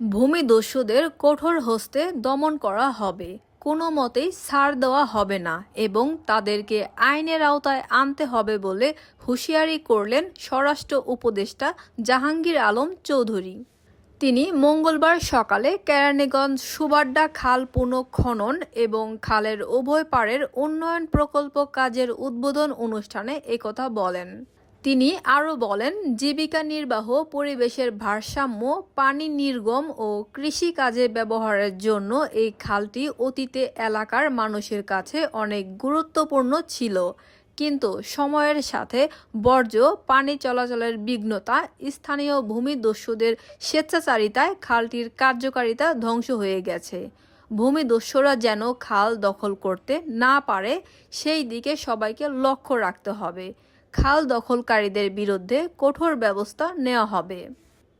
ভূমিদস্যুদের কঠোর হস্তে দমন করা হবে। কোনো মতেই ছাড় দেওয়া হবে না এবং তাদেরকে আইনের আওতায় আনতে হবে বলে হুঁশিয়ারি করলেন স্বরাষ্ট্র উপদেষ্টা জাহাঙ্গীর আলম চৌধুরী। তিনি মঙ্গলবার সকালে কেরানীগঞ্জ সুবাড্ডা খাল পুনঃখনন এবং খালের উভয় পাড়ের উন্নয়ন প্রকল্প কাজের উদ্বোধন অনুষ্ঠানে একথা বলেন। তিনি আরও বলেন, জীবিকা নির্বাহ, পরিবেশের ভারসাম্য, পানি নির্গম ও কৃষি কাজে ব্যবহারের জন্য এই খালটি অতীতে এলাকার মানুষের কাছে অনেক গুরুত্বপূর্ণ ছিল। কিন্তু সময়ের সাথে বর্জ্য, পানি চলাচলের বিঘ্নতা, স্থানীয় ভূমিদস্যুদের স্বেচ্ছাচারিতায় খালটির কার্যকারিতা ধ্বংস হয়ে গেছে। ভূমিদস্যুরা যেন খাল দখল করতে না পারে, সেই দিকে সবাইকে লক্ষ্য রাখতে হবে। খাল দখলকারীদের বিরুদ্ধে কঠোর ব্যবস্থা নেওয়া হবে।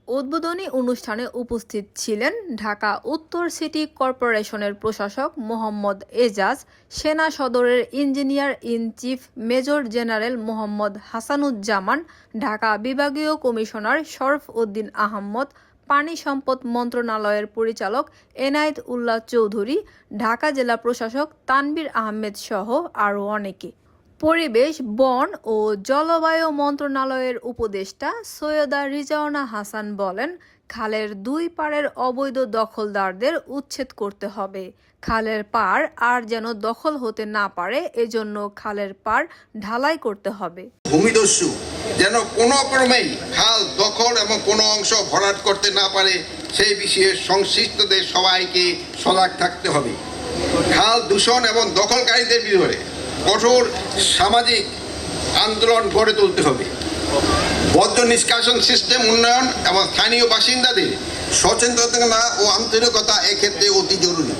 উদ্বোধনী অনুষ্ঠানে উপস্থিত ছিলেন ঢাকা উত্তর সিটি কর্পোরেশনের প্রশাসক মোহাম্মদ এজাজ, সেনা সদরের engineer in chief major general Mohammad Hasanuzzaman, Dhaka বিভাগীয় কমিশনার শরফ উদ্দিন আহমদ পানি সম্পদ মন্ত্রণালয়ের পরিচালক এনায়েত উল্লাহ চৌধুরী, ঢাকা জেলা প্রশাসক তানবীর আহমেদ সহ আরও অনেকে। পরিবেশ, বন ও জলবায়ু মন্ত্রণালয়ের উপদেষ্টা সৈয়দা রিজাওনা হাসান বলেন, খালের দুই পাড়ের অবৈধ দখলদারদের উচ্ছেদ করতে হবে। খালের পাড় আর যেন দখল হতে না পারে, এজন্য খালের পাড় ঢালাই করতে হবে। ভূমিদস্যু যেন কোনো ক্রমেই খাল দখল এবং কোনো অংশ ভরাট করতে না পারে, সেই বিষয়ে সংশ্লিষ্টদের সবাইকে সজাগ থাকতে হবে। খাল দূষণ এবং দখলকারীদের বিরুদ্ধে কঠোর সামাজিক আন্দোলন গড়ে তুলতে হবে। বদ্ধ নিষ্কাশন সিস্টেম উন্নয়ন এবং স্থানীয় বাসিন্দাদের সচেতনতা ও আন্তরিকতা এক্ষেত্রে অতি জরুরি।